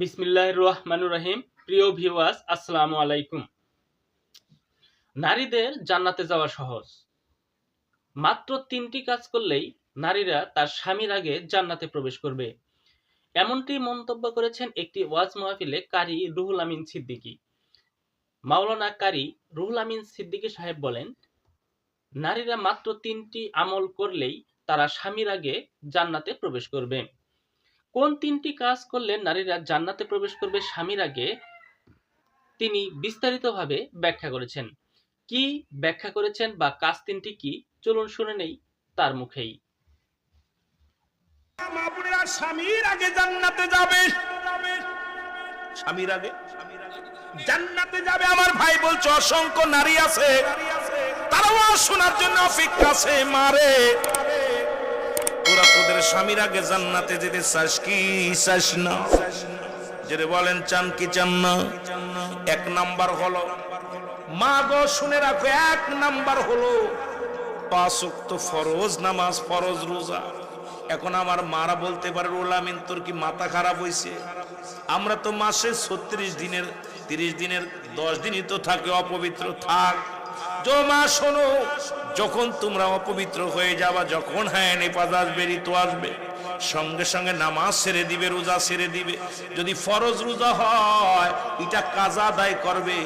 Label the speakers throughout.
Speaker 1: বিসমিল্লাহ রহমানুর রহিম। প্রিয় ভিউয়ার্স আসসালামু আলাইকুম। নারীদের জান্নাতে যাওয়া সহজ। মাত্র তিনটি কাজ করলেই নারীরা তার স্বামীর আগে জান্নাতে প্রবেশ করবে। এমনটি মন্তব্য করেছেন একটি ওয়াজ মাহফিলে কারি রুহুল আমিন সিদ্দিকী। মাওলানা কারি রুহুল আমিন সিদ্দিকী সাহেব বলেন, নারীরা মাত্র তিনটি আমল করলেই তারা স্বামীর আগে জান্নাতে প্রবেশ করবে। কোন তিনটি কাজ করলে নারীরা জান্নাতে প্রবেশ করবে স্বামীর আগে? তিনি বিস্তারিতভাবে ব্যাখ্যা করেছেন। কি ব্যাখ্যা করেছেন বা কাজ তিনটি কি? চলুন শুনে নেই তার মুখেই।
Speaker 2: স্বামীর আগে জান্নাতে যাবে। স্বামীর আগে? জান্নাতে যাবে। আমার ভাই বলছে, অসংখ্য নারী আছে। তারাও শোনার জন্য অপেক্ষা আছে। মারে। তোরা তোদের স্বামীর আগে জান্নাতে যেতে চাস কি? চাস না। যেটা বলেন, চান কি চান না? এক নাম্বার হলো, মা গো, শুনে রাখো, এক নাম্বার হলো, পাঁচ ওয়াক্ত ফরজ, নামাজ, ফরজ রোজা। এখন আমার মারা বলতে পারে রোলামিন তোর কি মাথা খারাপ হয়েছে আমরা তো মাসে ছত্রিশ দিনের, তিরিশ দিনের, দশ দিনই তো থাকে, অপবিত্র থাক। যো মা শোনো, যখন তোমরা অপবিত্র হয়ে যাবা, যখন হ্যাঁ নেপাজ আসবে, ঋতু আসবে, সঙ্গে সঙ্গে নামাজ ছেড়ে দিবে, রোজা ছেড়ে দিবে। যদি ফরজ রোজা হয়, এটা কাজা দায় করবে।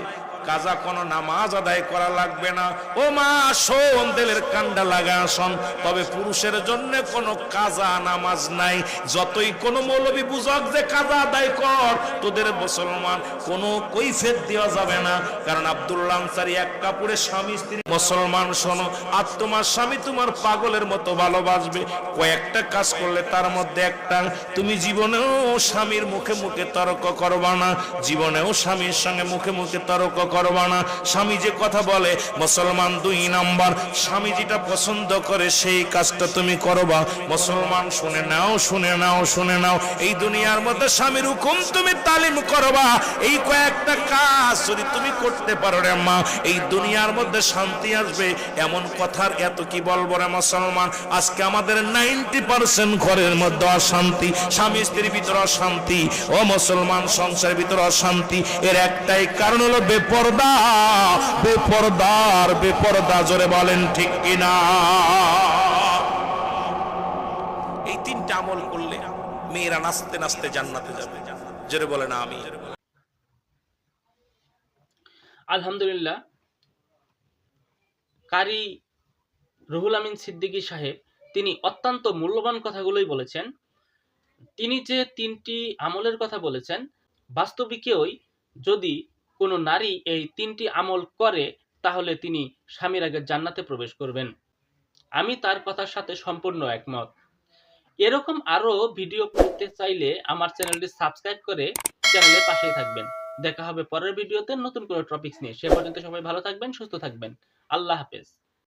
Speaker 2: কাজা কোনো নামাজ আদায় করা লাগবে না। ও মা, শোন, দিলের কান্ডা লাগা শোন তবে পুরুষের জন্য কোনো কাজা নামাজ নাই। যতই কোনো মৌলবী বুঝক যে কাজা আদায় কর, তোদের মুসলমান কোনো কৈফেত দেওয়া যাবে না। কারণ আব্দুল্লাহ আনসারি এক কাপড়ে স্বামী, স্ত্রী। মুসলমান, শোনো, আর তোমার স্বামী তোমার পাগলের মতো ভালোবাসবে। কয়েকটা কাজ করলে তার মধ্যে একটা, তুমি জীবনেও স্বামীর মুখে মুখে তর্ক করবা না। জীবনেও স্বামীর সঙ্গে মুখে মুখে তর্ক করবা না স্বামী যে কথা বলে, মুসলমান দুই নাম্বার, স্বামী যেটা পছন্দ করে সেই কাজটা তুমি করবা। মুসলমান, শুনে নাও শুনে নাও শুনে নাও, এই দুনিয়ার মধ্যে স্বামীর হুকুম তুমি তালিম করবা। এই কয়েকটা কাজ যদি তুমি করতে পারো রে মা, এই দুনিয়ার মধ্যে শান্তি আসবে। এমন কথার এত কি বলব রে মুসলমান? আজকে আমাদের নাইনটি পার্সেন্ট ঘরের মধ্যে অশান্তি, স্বামী স্ত্রীর ভিতরে অশান্তি, ও মুসলমান সংসারের ভিতরে অশান্তি। এর একটাই কারণ হলো বেপরদা, বেপরদার বেপরদা জোরে বলেন ঠিক কিনা? এই তিনটা আমল করলে মেয়েরা নাচতে নাচতে জান্নাতে যাবে। জোরে বলে না আমি।
Speaker 1: আলহামদুলিল্লাহ, কারি রুহুল আমিন সিদ্দিকী সাহেব, তিনি অত্যন্ত মূল্যবান কথাগুলোই বলেছেন। তিনি যে তিনটি আমলের কথা বলেছেন, বাস্তবিকেই যদি কোনো নারী এই তিনটি আমল করে, তাহলে তিনি স্বামীর আগে জান্নাতে প্রবেশ করবেন। আমি তার কথার সাথে সম্পূর্ণ একমত। এরকম আরও ভিডিও পড়তে চাইলে আমার চ্যানেলটি সাবস্ক্রাইব করে চ্যানেলের পাশেই থাকবেন। দেখা হবে পরের ভিডিওতে নতুন কোনো টপিকস নিয়ে। সে পর্যন্ত সবাই ভালো থাকবেন, সুস্থ থাকবেন। আল্লাহ হাফেজ।